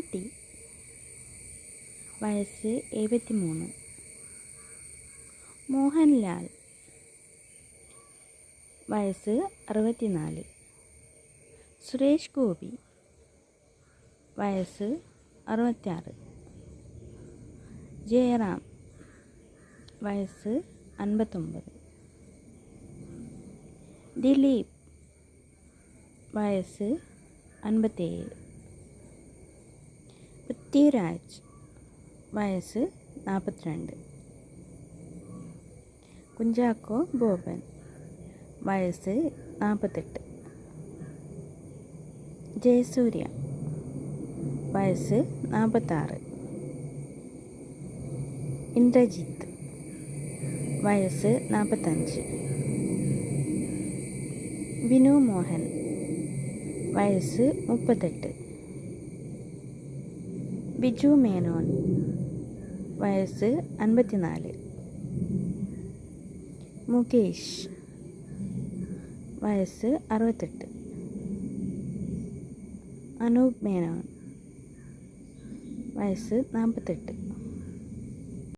മമ്മൂട്ടി വയസ്സ് എഴുപത്തി മൂന്ന് മോഹൻലാൽ. വയസ്സ് അറുപത്തിനാല്. സുരേഷ് ഗോപി. വയസ്സ് അറുപത്തിയാറ്. ജയറാം. വയസ്സ് അൻപത്തൊമ്പത്. ദിലീപ്. വയസ്സ് അൻപത്തേഴ് പൃഥ്വിരാജ് വയസ്സ് നാൽപ്പത്തിരണ്ട്. കുഞ്ചാക്കോ ബോബൻ വയസ്സ് നാൽപ്പത്തെട്ട്. ജയസൂര്യ വയസ്സ് നാൽപ്പത്താറ്. ഇന്ദ്രജിത്ത് വയസ്സ് നാൽപ്പത്തഞ്ച്. വിനു മോഹൻ വയസ്സ് മുപ്പത്തെട്ട്. ബിജു മേനോൻ വയസ്സ് അൻപത്തിനാല്. മുകേഷ് വയസ്സ് അറുപത്തെട്ട്. അനൂപ് മേനോൻ വയസ്സ് നാൽപ്പത്തെട്ട്.